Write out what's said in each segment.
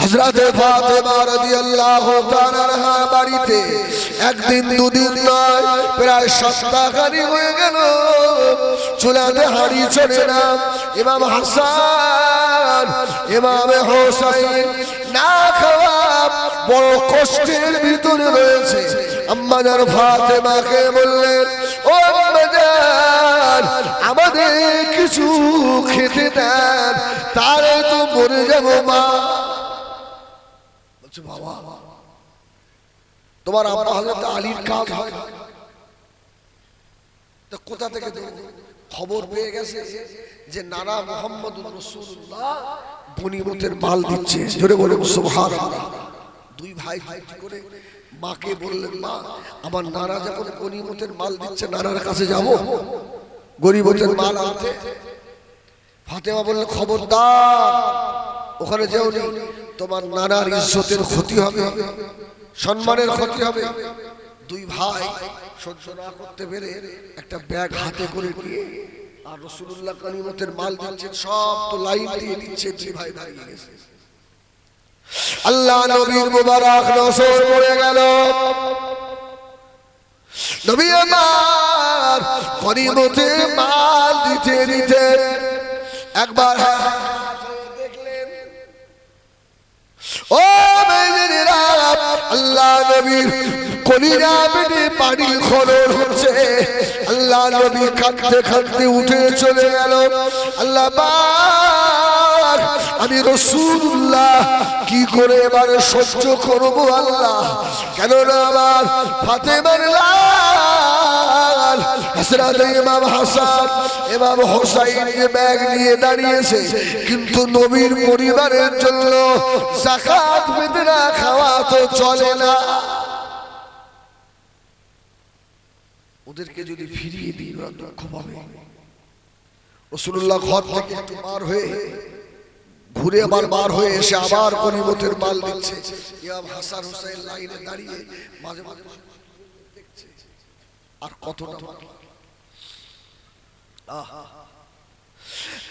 হযরতে ফাতেমা রাদিয়াল্লাহু তাআলা বাড়িতে একদিন দুদিন নয়, প্রায় সপ্তাহখানি হয়ে গেল। চুলাতে হাড়ি চলে না। ইমাম হাসান, ইমামে হোসাইন না খাওয়া বড় কষ্টের ভিতরে রয়েছে। আম্মাজান ফাতেমাকে বললেন, ও আম্মাজান আমাদের কিছু খেতে দেন তারে তো মরে যাব মা। বলছে, বাবা, তোমার আব্বা হজরত আলীর কাজ হয়। তো কোথা থেকে খবর পেয়ে গেছে যে নানা মোহাম্মদ রসুল্লাহ গনিমতের মাল দিচ্ছে। জোরে বলে সুবহান দুই ভাই ভাই করে মাকে বললেন, মা, আমার নানা যখন গনিমতের মাল দিচ্ছে, নানার কাছে যাব? গরিবতের মাল আনতে? ফাতেমা বললেন খবরদার, ওখানে যেও নি। তোমার নানার ইজ্জতের ক্ষতি হবে। সম্মানের ক্ষতি হবে। দুই ভাই সহ্য না করতে পেরে একটা ব্যাগ হাতে করে নিয়ে আর রসুল্লাহ কানিমতের মাল দিচ্ছেন, সব তো লাইন দিয়ে দিচ্ছে, দুই ভাই দাঁড়িয়ে গেছে। আল্লাহ নবীর মুবারক নসর পড়ে গেল। নবী আমার গনিমতের মাল দিতে দিতে একবার দেখলেন ও আল্লাহ হচ্ছে। আল্লাহ উঠে চলে গেল। আল্লাহ আমি রসুল্লাহ, কি করে এবারে সহ্য করব আল্লাহ? কেননা আমার ফাতেমার লাল ওদেরকে যদি ফিরিয়ে দিই দুঃখ পাবে। রসুল্লাহ ঘর থেকে একটু হয়ে ঘুরে আবার বার হয়ে এসে আবার গনিমতের মাল দিচ্ছে। দাঁড়িয়ে মাঝে মাঝে আর কতটা বাকি?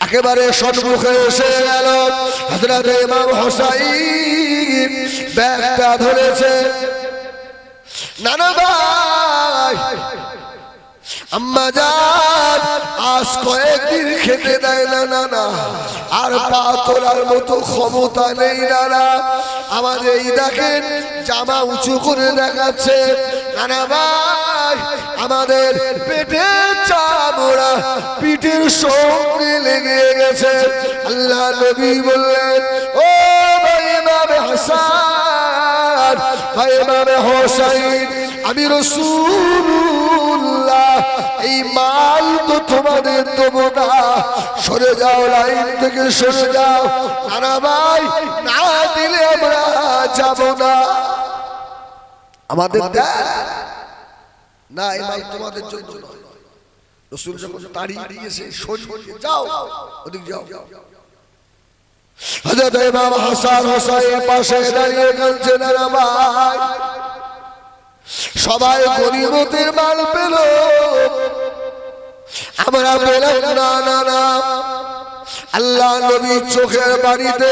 একেবারে সম্মুখে এসে গেল হযরত ইমাম হোসাইন। ব্যাগটা ধরেছে। নানা ভাই, আম্মা যান আজ কয়েকদিন খেতে দেয় না না না আর পা তোলার মতো ক্ষমতা নেই না না আমাদের এই দেখেন, জামা উঁচু করে দেখাচ্ছে। নানা ভাই আমাদের পেটের চামড়া পিঠের সঙ্গে লেগে গেছে। আল্লাহ নবী বললেন ও ভাই ইমাম হাসান ভাই ইমাম হোসাইন আমি রসুল্লাহ এই মাল তো তোমাদের দেবো না। সরে যাও লাইন থেকে সরে যাও। নানা ভাই না দিলে আমরা যাব না। আমাদের দেন না এই মাল তোমাদের জন্য নয়। রসুল যখন তাড়িয়ে দিয়েছে যাও, ওদিক যাও। হযরত ইমাম হাসান হোসেনের পাশে দাঁড়িয়ে কাঁদছে ভাই, সবাই গরিবতের মাল পেল। আমরা পেলাম না না না। আল্লাহ নবী চোখের বাড়িতে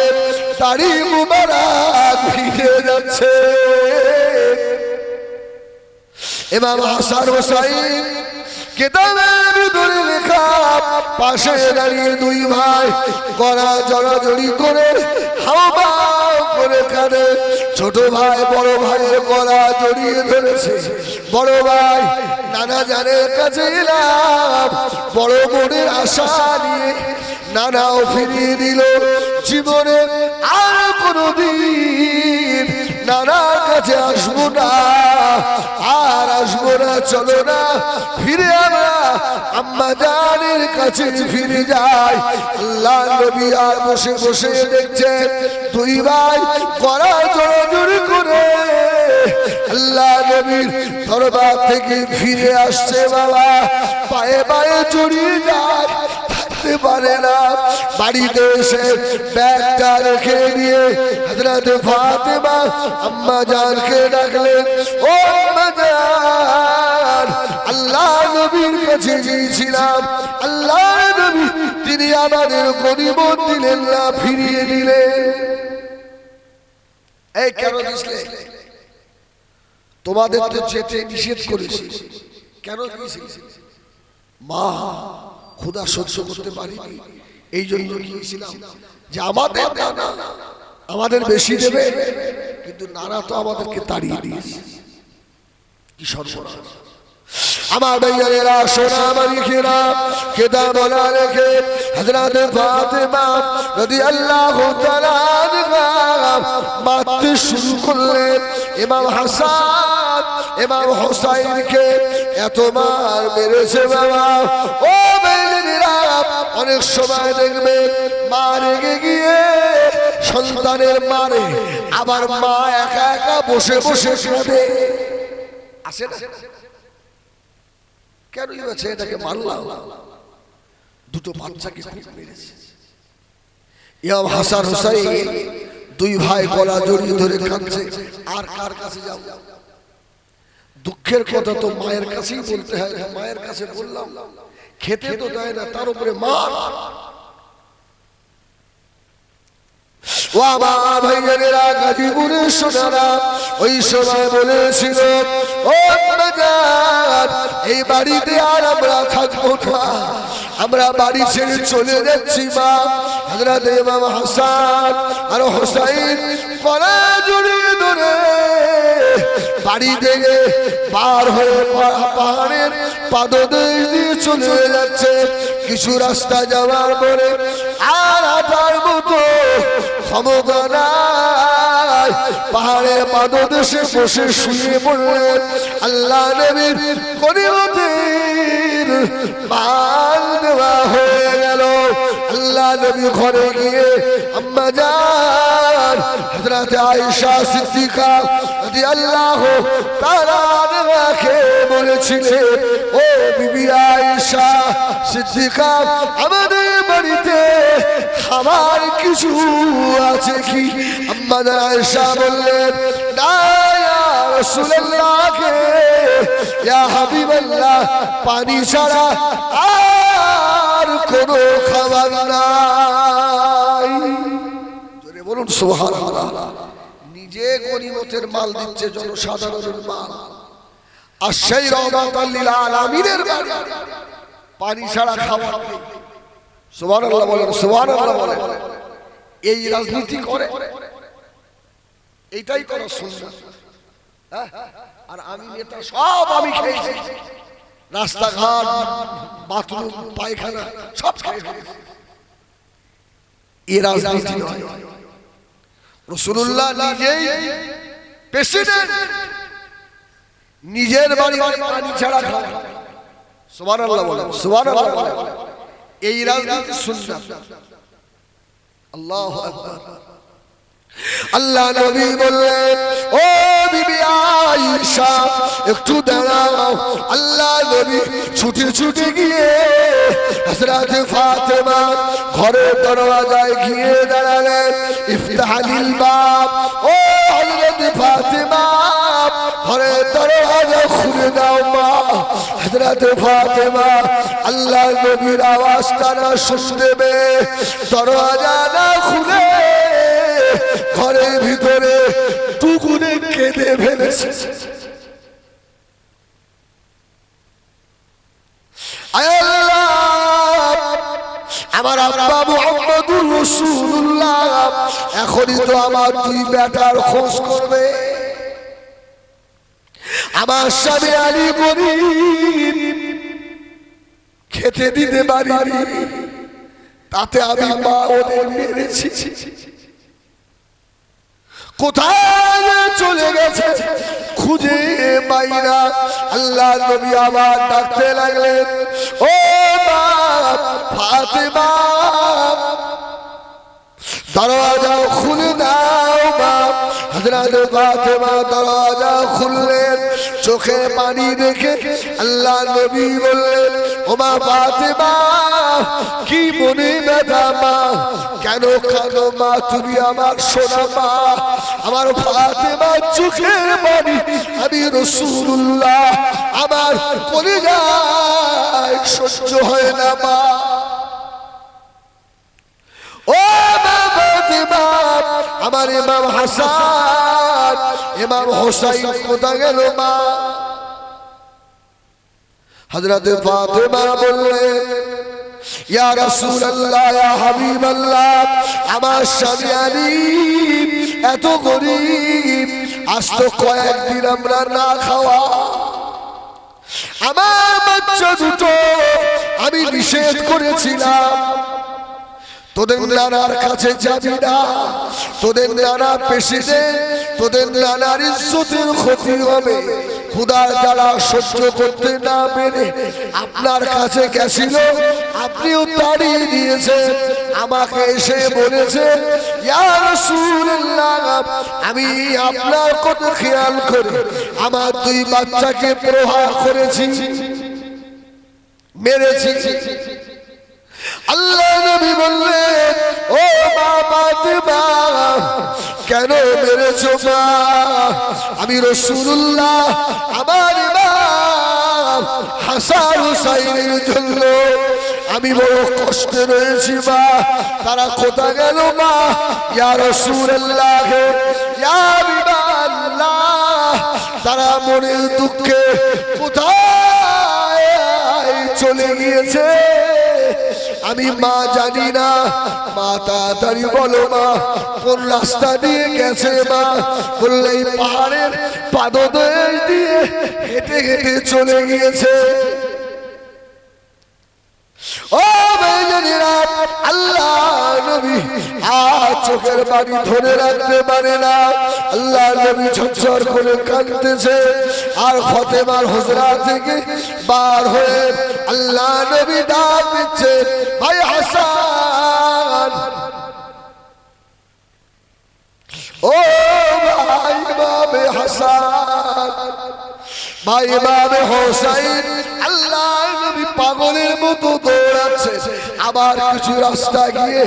তারি মুবারক ভিজে যাচ্ছে। ইমাম হাসান হোসাইন কেতাবের ভিতরে লেখা, পাশে দাঁড়িয়ে দুই ভাই গড়া জড়াজড়ি করে হাওয়া করে কাঁদে। ছোট ভাই বড় ভাইয়ের গলা জড়িয়ে ধরেছে। বড় ভাই নানা জানের কাছে এলাম। বড় বোনের আশা নিয়ে নানাও ফিরিয়ে দিল। জীবনে আর কোনদিন নানার কাছে আসব না। আসব না, চলো না। ফিরে আমরা আম্মা জানের কাছে ফিরে যাই। আল্লাহ নবী আর বসে বসে দেখছেন দুই ভাই করা জোরাজুরি করে। আল্লাহ নবীর দরবার থেকে ফিরে আসছে বাবা। পায়ে পায়ে জড়িয়ে যায়। পারে না। বাড়িতে এসে ব্যাগটা রেখে দিয়ে হযরত ফাতেমা আম্মা জানকে ডাকলেন, ও আল্লাহ নবীর কাছে গিয়েছিলাম। আল্লাহ নবী, তিনি আমাদের গরিবত দিলেন না, ফিরিয়ে দিলেন। এই কেন দিসলে? তোমাদের তো যেতে নিষেধ করেছি। কেন মা ক্ষুধা সহ্য করতে পারিনি। এই জন্য গিয়েছিলাম যে আমাদের নানা আমাদের বেশি দেবে, কিন্তু নানা তো আমাদেরকে তাড়িয়ে দিয়েছে। কি সর্বনাশ। আমার ভাইয়ারেরা সোনা মালিকেরা কেদা বলা রেখে হজরত ফাতেমা তাআলা আনহা মারতে শুরু করলেন। ইমাম হাসান, ইমাম হোসাইনকে এত মার মেরেছে বাবা। ও বেদিনীরা অনেক সময় দেখবে মা গিয়ে সন্তানের মারে, আবার মা একা একা বসে বসে কাঁদে আসে না? কেন ছেলেটাকে মারলাম? দুটো বাচ্চাকে খুব মেরেছে। ইয়াম হাসান হুসাইন দুই ভাই গলা জড়িয়ে ধরে কাঁদছে। আর কার কাছে যাও? দুঃখের কথা তো মায়ের কাছেই বলতে হয় মায়ের কাছে বললাম খেতে তো দেয় না তার উপরে মার। ও আমার সোনারা, ওই সময় বলেছিল এই বাড়িতে আর আমরা থাকব না। আমরা বাড়ি ছেড়ে চলে যাচ্ছি, মা। ইমাম হাসান আর হোসাইন ধরে বাড়ি থেকে পার হয়ে পাহাড়ের পাদদেশ দিয়ে চলে যাচ্ছে। কিছু রাস্তা যাওয়ার পরে আর ক্ষমতা নাই পাহাড়ে পাদদেশে বসে শুয়ে পড়লেন আল্লাহ নবীর হয়ে গেল আল্লাহ নবী ঘরে গিয়ে আম্মা যান হযরত আয়েশা সিদ্দিকা রাদিয়াল্লাহু তাআলা আনহাকে বলেছিলেন, ও বিবি আয়েশা সিদ্দিকা, আমাদের বাড়িতে খাবার কিছু আছে কি? আম্মা জান আয়েশা বললেন, না রাসূলুল্লাহকে ইয়া হাবিবাল্লাহ, পানি ছাড়া আর কোনো খাবার নাই। জোরে বলুন, সুবহানাল্লাহ। নিজে গনিমতের মাল দিচ্ছে জনসাধারণের মাল। আর সেই রহমাতাল্লিল আলামিনের বাড়ি পানি ছাড়া খাবার নেই। সুবহানাল্লাহ বলেন সুবহানাল্লাহ বলেন। এই রাজনীতি করে। এইটাই করা সুন্দর আর আমি নেতা সব আমি খেয়েছি। রাস্তাঘাট, বাথরুম, পায়খানা, সব খেয়ে। এ রাজনীতি রসুল্লাহ নিজেই প্রেসিডেন্ট। নিজের বাড়ি পানি ছাড়া খায়। সুবান আল্লাহ বলেন সুবান আল্লাহ এই রাজনীতি সুন্নাত। আল্লাহ আল্লাহ নবী বললেন, ও বিবি আয়েশা, একটু দাঁড়াও। আল্লাহ নবী ছুটে ছুটে গিয়ে হযরত ফাতেমা ঘরের দরওয়াজায় গিয়ে দাঁড়ালেন। ইফতাহালিল বাব। ও হযরত ফাতেমা, ঘরের দরওয়াজা খুলে দাও মা। হযরত ফাতেমা আল্লাহ নবীর আওয়াজটা না শুনতে পেয়ে দরওয়াজা না খুলে ঘরের ভিতরে টুকুরে কেঁদে ফেলেছে আয় আল্লাহ, আমার আব্বা মোহাম্মদুর রসুল্লাহ এখনই তো আমার দুই বেটার খোঁজ করবে। আমার স্বামী আলী গরিব। খেতে দিতে পারিনি। তাতে আমি মা ওদের মেরেছি। কোথায় চলে গেছে? খুঁজে পাই না আল্লাহ নবী আবার ডাকতে লাগলেন, ও দরওয়াজা খুলে দাও হযরত ফাতেমা দরওয়াজা খুললেন, চোখে পানি দেখে আল্লাহ নবী বললেন, ও মা ফাতেমা, কি মনে ব্যথা মা? কেন কাঁদো মা? তুমি আমার সোনা মা। আমার ফাতেমা চোখের পানি আমি রসুল্লাহ, আমার করে যায় সহ্য হয় না, মা। ও আমার ইমাম হাসান, ইমাম হোসাইন কোথা গেল, মা? হজরত ফাতেমা বললেন ইয়া রাসূলুল্লাহ, ইয়া হাবিবাল্লাহ, আমার স্বামী আলী এত গরিব, আজ তো কয়েকদিন আমরা না খাওয়া। আমার বাচ্চা দুটো আমি নিষেধ করেছিলাম। তোদের নানার কাছে যাবি না। তোদের নানা প্রেসিডেন্ট তোদের নানার ইজ্জতের ক্ষতি হবে। খুদার জ্বালা সহ্য করতে না পেরে আপনার কাছে গেছিল আপনিও তাড়িয়ে দিয়েছেন আমাকে এসে বলেছে ইয়া আমি আপনার কত খেয়াল করে আমার দুই বাচ্চাকে প্রহার করেছি। মেরেছি। আল্লাহ নবী বললেন, ও মা কেন মেরেছো মা? আমি রাসূলুল্লাহ, আমার ইমাম হাসান হুসাইনের জন্য। আমি বড় কষ্টে রয়েছি মা। তারা কোথা গেল মা? ইয়া রাসূলুল্লাহ, ইয়া হাবিবাল্লাহ। তারা মনের দুঃখে কোথায় চলে গিয়েছে? আমি মা জানি না। মা তাড়াতাড়ি বলো মা, কোন রাস্তা দিয়ে গেছে মা? বললে এই পাহাড়ের পাদদেশ দিয়ে হেঁটে হেঁটে চলে গিয়েছে। ও বেজনীরা আল্লাহ নবী আর চোখের বাড়ি ধরে রাখতে পারে না। আল্লাহ নবী ঝরঝর করে কাঁদতেছে। আর ফতেমার হজরা থেকে বার হয়ে আল্লাহ নবী ডাক দিচ্ছে, ভাই হাসান, ও ভাই বাবে হাসান ভাই বাবে হোসাইন, আল্লাহ পাগলের মতো দৌড়াচ্ছে। আবার কিছু রাস্তা গিয়ে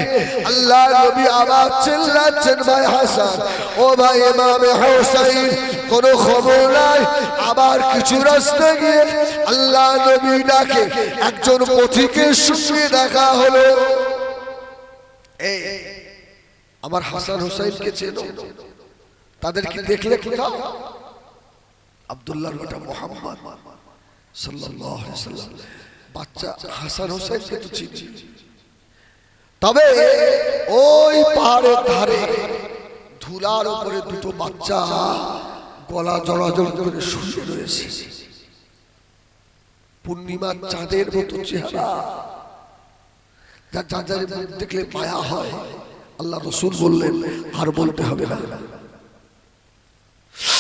আল্লাহ নবী আবার চিল্লাচ্ছেন, ভাই হাসান। ও ভাই ইমামে হোসাইন, কোনো খবর নাই। আবার কিছু রাস্তা গিয়ে আল্লাহ নবী ডাকে। একজন পথিকের সঙ্গে দেখা হলো। এই, আমার হাসান হোসাইনকে চেনো? তাদেরকে দেখলে কোথাও? আব্দুল্লাহর বেটা মোহাম্মদ বাচ্চা হাসান হোসেনকে তো চিনি। তবে ওই পাহাড়ের ধারে ধুলার উপরে দুটো বাচ্চা গলা জড়াজড় করে শুয়ে রয়েছে। পূর্ণিমার চাঁদের মতো চেহারা। যা চাঁদের দেখলে মায়া হয়। আল্লাহ রসুল বললেন, আর বলতে হবে না।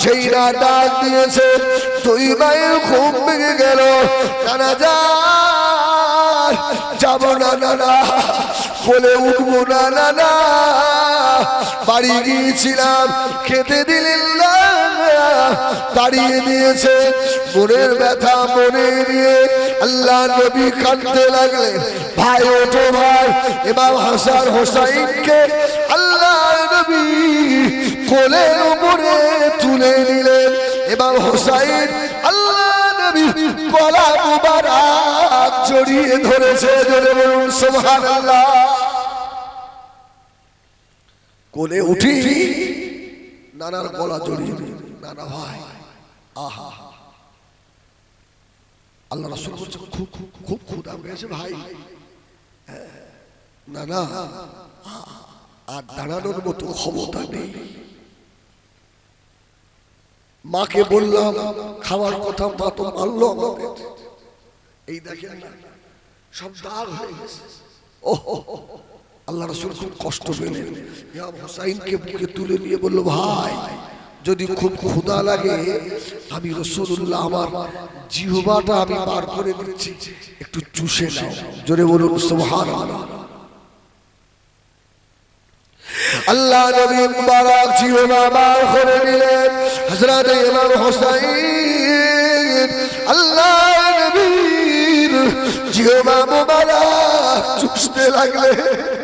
সেই না ডাক দিয়েছে। তুই মায়ের ঘুম ভেঙে গেল। নানা যা, যাব না, নানা। বলে উঠবো না। নানা বাড়ি গিয়েছিলাম, খেতে দিলেন না দাঁড়িয়ে দিয়েছে। মনের ব্যথা মনে নিয়ে আল্লাহ নবী কাঁদতে লাগলেন। ভাই, ওঠো ভাই। এবার হাসান হোসাইনকে আল্লাহ নবী কোলের উপরে তুলে নিলেন। এবার হোসাইন আল্লাহ নবী গলা মুবারক জড়িয়ে ধরেছে জোরে বলুন সুবহানাল্লাহ। কোলে উঠি নানার গলা জড়িয়ে। নানা ভাই আহা। আল্লাহ রাসূল বলছে খুব খুব ক্ষুধা পেয়েছে ভাই। হ্যাঁ, না না আর দাঁড়ানোর মতো ক্ষমতা নেই। মাকে বললাম, খাওয়ার কথা মা তো মারলো আমাদের এই দেখেন না, সব দাগ হয়ে গেছে। ও আল্লাহ রসুল খুব কষ্ট পেলেন। ইমাম হুসাইনকে বুকে তুলে নিয়ে বলল, ভাই, যদি খুব ক্ষুধা লাগে, আমি রসুল্লাহ আমার জিহবাটা আমি বার করে দিচ্ছি। একটু চুষে নাও। জোরে বলুন, সুবহানাল্লাহ। আল্লাহ নবী মুবারক জীবন আবার করে নিলেন। হযরত ইমাম হোসেন আল্লাহ নবীর জীবন মুবারক চুষতে লাগলেন।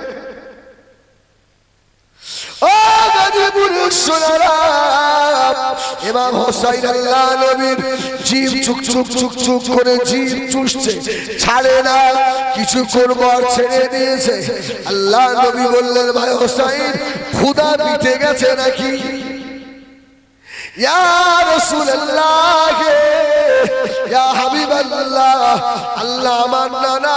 আল্লাহ বললেন ভাই মিটে গেছে নাকি? আল্লাহ আমার নানা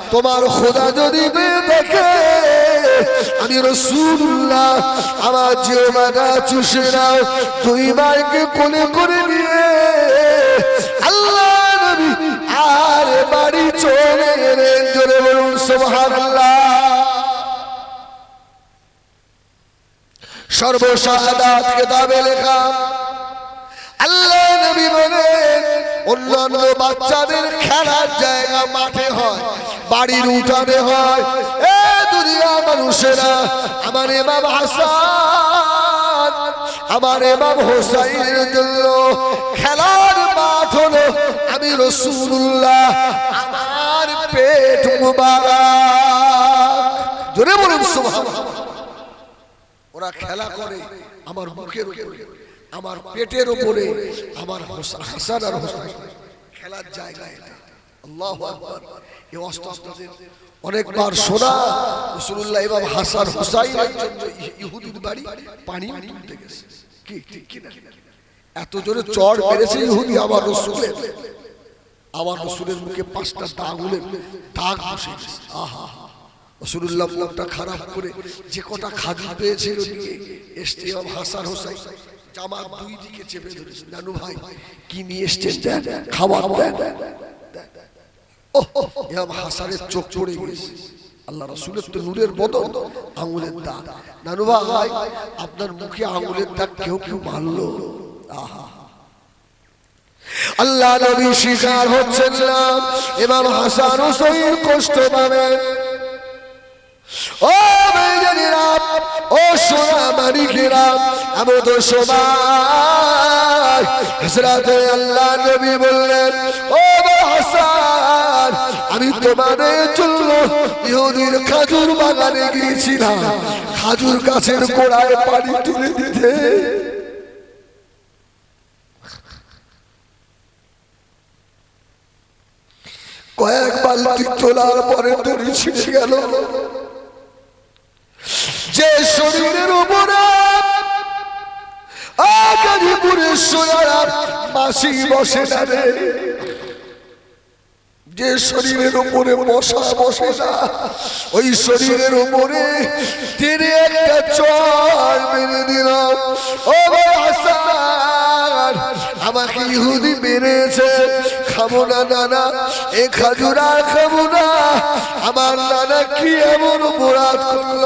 তোমার খোদা যদি দেখে আমি রসুল্লাহ, আমার জিওমাটা চুষে নাও তুই মাইকে কোলে করে নিয়ে আল্লাহ নবী আর বাড়ি চলে গেলেন। জোরে বলুন, সুবহানাল্লাহ। সর্বশাহাদাত কেতাবে লেখা, আল্লাহ নবী বলেন অন্যান্য বাচ্চাদের খেলার জায়গা মাঠে হয়, বাড়ির উঠানে হয়। এ দুনিয়া মানুষেরা, আমার এমাম হাসান, আমার এমাম হোসাইনের জন্য খেলার মাঠ হলো আমি রসুল্লাহ আমার পেট মুবারক। জোরে বলুন, সুবহানাল্লাহ। ওরা খেলা করে, আমার মুখের উপরে। আমার পেটের উপরে, আমার হোসা- হাসান আর হোসাইন খেলার জায়গা এটা আল্লাহ আকবার। এই অস্ত্র আপনাদের অনেকবার শোনা। রসুল্লাহ ইমাম হাসান হোসাইনের জন্য ইহুদির বাড়ি পানি তুলতে গেছে। কি ঠিক কি না? এত জোরে চড় মেরেছে ইহুদি আমার রসুলের। আমার রসুলের মুখে পাঁচটা দাগুলের দাগ বসে আহা রসুল্লাহ মনটা খারাপ করে যে কটা খাজুর পেয়েছিল নিয়ে এসছে ইমাম হাসান হোসাইন। জামার দুই দিকে চেপে ধরেছে। নানু ভাই, কি নিয়ে এসছেন খাবার দেন ইমাম হাসানের চোখ পড়ে গেছে। আল্লাহ রসুলের তো নূরের বদল আঙুলের দাগ। নানু ভাই, আপনার মুখে আঙুলের দাগ কেউ কেউ মারলো আহা। আল্লাহ নবী শিকার হচ্ছেন না, ইমাম হাসান হুসাইন কষ্ট পাবেন। ও মেয়েরা ও সোনা মানিকেরা আমি তো সবাই হজরতে আল্লাহ নবী বললেন, ও হাসান, আমি তোমাদের জন্য ইহুদির খাজুর বাগানে গিয়েছিলাম। খাজুর গাছের গোড়ায় পানি তুলে দিতে। কয়েক বালতি তোলার পরে দড়ি ছিঁড়ে গেল। যে শরীরের উপরে আগারিপুরের সোনারা মাসি বসে না রে। যে শরীরের উপরে মশা বসে না, ওই শরীরের উপরে তিনি একটা চর মেরে দিল। ও আমাকে ইহুদি মেরেছে। খাব না নানা, এ খাজুর খাব না। আমার নানা কি এমন অপরাধ করল?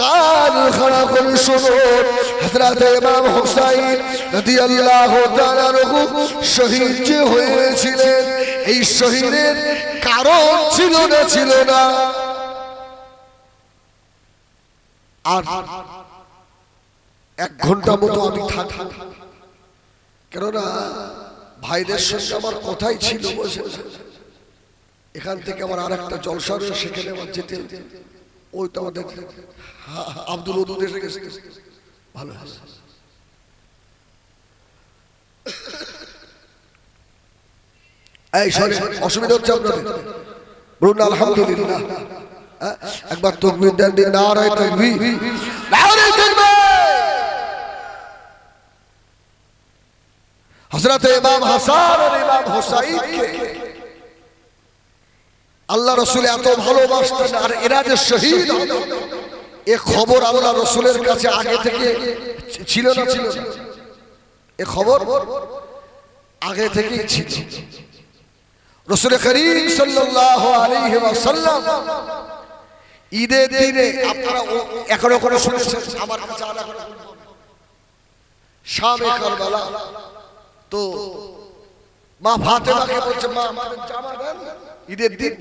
কান খাড়া করে শুনুন হযরত ইমাম হুসাইন রাদিয়াল্লাহু তাআলা আনহু শহীদ যে হয়েছিলেন, এই শহীদের কারণ ছিল না ছিল না। আর এক ঘণ্টা মতো আমি থাকব। কেননা ভাইদের সঙ্গে আমার কথাই ছিল বসে। এখান থেকে আমার আর একটা জলসা সেখানে আমার যেতে। ওই তো আমাদের আব্দুল উদুদ এসে গেছে। ভালো এই অসুবিধা হচ্ছে আপনাদের। বলুন, আলহামদুলিল্লাহ। হ্যাঁ? একবার তকবির দেন দিন হাসান আর আল্লাহ রসুল এত ভালোবাসতেন আর এরা যে শহীদ এ খবর আল্লাহ রসুলের কাছে আগে থেকে ছিল না ছিল? এ খবর আগে থেকেই ছিল। রসুল করিম সাল্লাল্লাহু আলাইহি ওয়াসাল্লাম ঈদের দিনে আপনারা এখনও এখনও শুনেছেন, আমার কাছে শামে কারবালা। তো মা ফাতেমাকে বলছে, মা, আমাদের জামা দেন ঈদের দিন।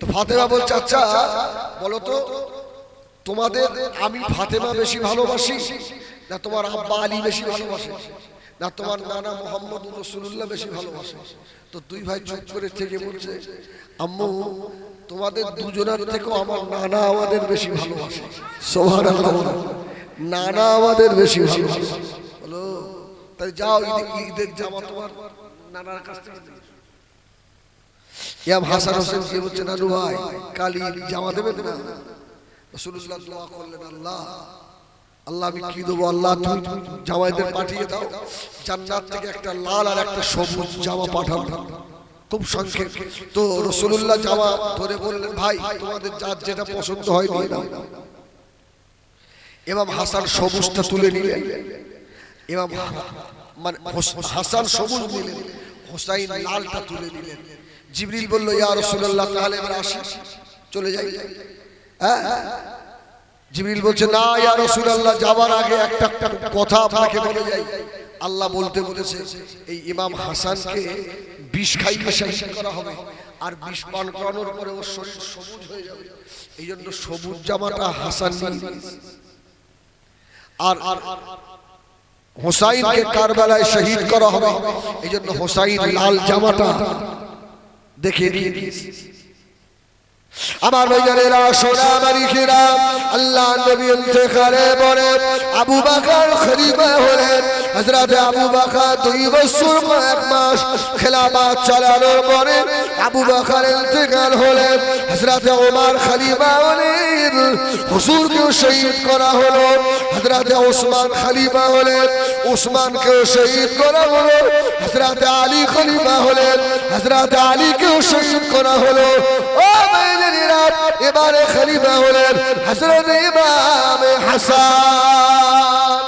তো ফাতেমা বলছে আচ্ছা বলো তো তোমাদের আমি ফাতেমা বেশি ভালোবাসি, না তোমার আব্বা আলী বেশি ভালোবাসে, না তোমার নানা মোহাম্মদ রসুল্লাহ বেশি ভালোবাসে। তো দুই ভাই চুপ করে থেকে বলছে, আম্মু, তোমাদের দুজনের থেকেও আমার নানা আমাদের বেশি ভালোবাসে। সোহার নানা আমাদের বেশি ভালোবাসে। বলো তাই যাও, ঈদে- ঈদের জামা তোমার নানার কাছ থেকে। ইয়াম হাসান হোসেন বলছে, নানু ভাই, কালি জামা দেবেন না? রসুল্লাহ দোয়া করলেন, আল্লাহ আল্লাহ, আমি কি দেবো? আল্লাহ, তুমি জামাইদের পাঠিয়ে দাও। জান্নাত থেকে একটা লাল আর একটা সবুজ জামা পাঠাবো খুব সংক্ষেপ। তো রসুল্লাহ জামা ধরে বললেন, ভাই, তোমাদের যার যেটা পছন্দ হয় নিয়ে নাও এমাম হাসান সবুজটা তুলে নিলেন। এমাম মানে হাসান সবুজ নিলেন। হোসাইন লালটা তুলে নিলেন। জিবরিল বলল, ইয়া রাসূলুল্লাহ, তাহলে এবার আসি। চলে যাই। হ্যাঁ জিবরিল বলছে, না, ইয়া রাসূলুল্লাহ যাবার আগে একটা কথা আপনাকে বলে যাই। আল্লাহ বলতে বলেছে, এই ইমাম হাসানকে বিষ খাইয়ে শহীদ করা হবে আর বিষ পান করানোর পরে ওর শরীর সবুজ হয়ে যাবে। এই জন্য সবুজ জামাটা হাসান আর হোসাইনকে কারবালায় শহীদ করা হবে। এই জন্য হোসাইন লাল জামাটা দেখে দিয়ে নিয়েছে। আমার ভাইজানেরা সোনা মালিকেরা আল্লাহ নবী ইন্তেকালে পরে আবু বাকার খলিফা হলেন হযরত আবু বাকার দুই বছর কয়েক মাস খেলাফত চালানোর পরে আবু বাকার ইন্তেকাল হলেন হযরত ওমর খলিফা হলেন হুজুরকে শহীদ করা হলো, হযরত ওসমান খলিফা হলেন ওসমানকে শহীদ করা হলো, হযরত আলী খলিফা হলেন হযরত আলীকেও শহীদ করা হলো। ও ভাইজানেরা এবারে খলিফা হলেন হযরত ইমাম হাসান।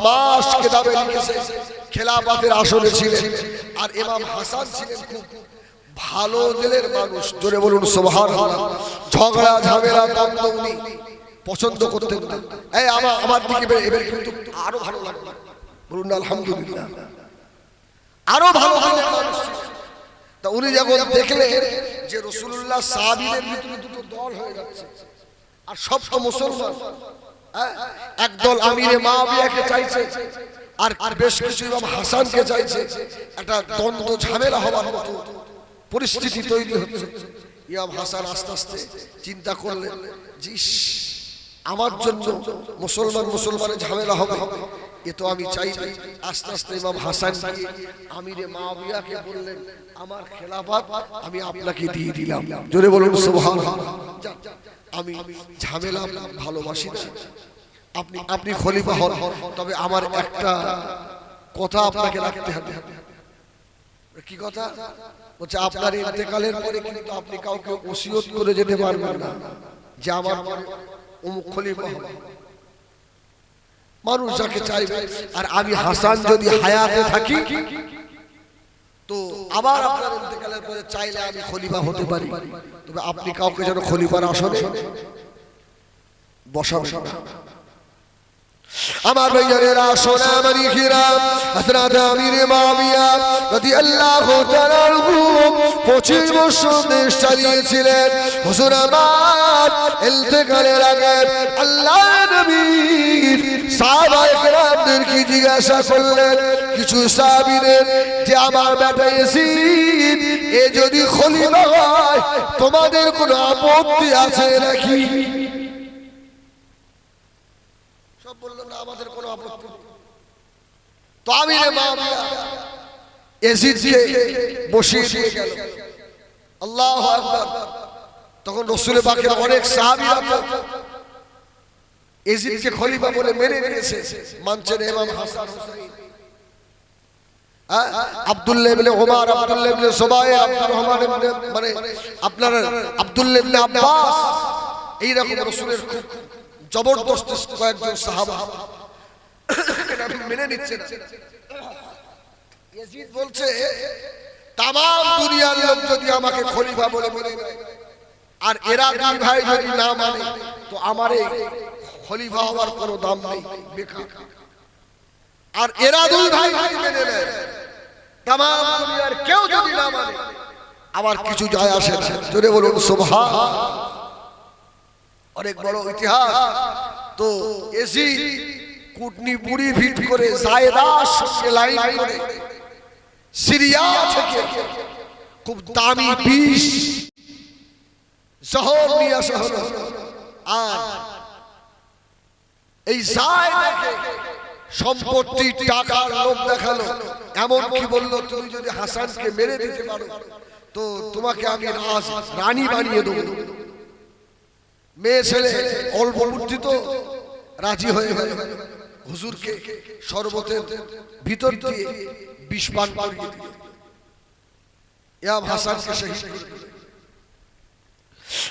মাস লিখেছে আসনে ছিলেন, আর ইমাম হাসান ছিলেন খুব ভালো দিলের মানুষ। জোরে বলুন, সুবহানাল্লাহ। ঝগড়া, ঝামেলা দ্বন্দ্ব উনি পছন্দ করতেন এই আমার আমার দিকে এবার- কিন্তু আরও ভালো লাগবে বলুন আলহামদুলিল্লাহ। আরও ভালো। তা উনি যখন দেখলেন যে রসুল্লাহ সাহাবিদের ভিতরে দুটো দল হয়ে যাচ্ছে আর সব তো মুসলমান। হ্যাঁ? একদল আমিরে মাবিয়াকে চাইছে আর আর বেশ কিছু ইমাম হাসানকে চাইছে। একটা দ্বন্দ্ব ঝামেলা হবার মতো পরিস্থিতি তৈরি হচ্ছে। ইমাম হাসান আস্তে আস্তে চিন্তা করলেন জিস আমার জন্য মুসলমান মুসলমানের ঝামেলা হবে। এ তো আমি চাই আস্তে আস্তে ইমাম হাসান গিয়ে আমিরে মাবিয়াকে বললেন, আমার খেলাফত আমি আপনাকে দিয়ে দিলাম। জোরে বলুন, সুবহানাল্লাহ। আমি ঝামেলা ভালোবাসি না। আপনি আপনি খলিফা হন, তবে আমার একটা কথা আপনাকে রাখতে হবে। কি কথা? বলছে, আপনার ইন্তেকালের পরে কিন্তু আপনি কাউকে ওসিয়ত করে যেতে পারবেন না। যে আমার অমুক খলিফা হবে। মানুষ যাকে চাইবে। আর আমি হাসান যদি হায়াতে থাকি তো আবার আপনার ইন্তেকালের পরে চাইলে আমি খলিফা হতে পারি। তবে আপনি কাউকে যেন খলিফার আসনে বসাবেন আমার ভাইজানেরা সোনা মানিকেরা হযরত আমির মাবিয়া রাদিয়াল্লাহু তাআলা আনহু 25 বছর দেশ চালিয়েছিলেন। হুজুর আমার ইন্তেকালের আগে আল্লাহ নবীর সাহাবায়ে কেরামদেরকে জিজ্ঞাসা করলেন? কিছু সাহাবীদের যে আমার বেটা ইয়াসিন, এ যদি খলিফা হয়, তোমাদের কোনো আপত্তি আছে নাকি? বলল না আমাদের কোনো আপত্তি তো আমি এজিদকে বসিয়ে দিয়ে গেল। আল্লাহ তখন রসুল পাকের অনেক সাহাবীরা তো এজিদকে খলিফা বলে মেনে নিয়েছে। মানছেন ইমাম হাসান হুসাইন। হ্যাঁ? আব্দুল্লাহ ইবনে ওমর আব্দুল্লাহ ইবনে সুবাইর আব্দুর রহমান ইবনে মানে আপনার আব্দুল্লাহ ইবনে আব্বাস এই রকম রাসূলের খুব জবরদস্ত কয়েকজন সাহাবা। মেনে নিচ্ছে বলছে তাম দুনিয়ার লোক যদি আমাকে খলিফা বলে মেনে নেয় আর এরা দুই ভাই যদি না মানে তো আমার এই খলিফা হওয়ার কোনো দাম নেই বেকার। আর এরা দুই ভাই যদি মেনে নেয়। তাম দুনিয়ার কেউ যদি না মানে আমার কিছু যায় আসে জোরে বলুন সুবহান। অনেক বড় ইতিহাস। তো এসি কুটনি পুরি ভিট করে জায়দার সঙ্গে লাইন করে সিরিয়া থেকে খুব দামি বিষ শহর নিয়ে আসা হলো। আর এই জায়দাকে সম্পত্তি টাকার লোভ দেখাল। এমন কি বলল তুমি যদি হাসানকে মেরে দিতে পারো তো তোমাকে আমি রাজ রানী বানিয়ে দেবো। মেয়ে ছেলে অল্প বুদ্ধি তো রাজি হয়ে গেল। হুজুরকে শরবতের ভিতর দিয়ে বিষ পান করিয়ে দিয়ে ইয়া ভাষার শহীদ।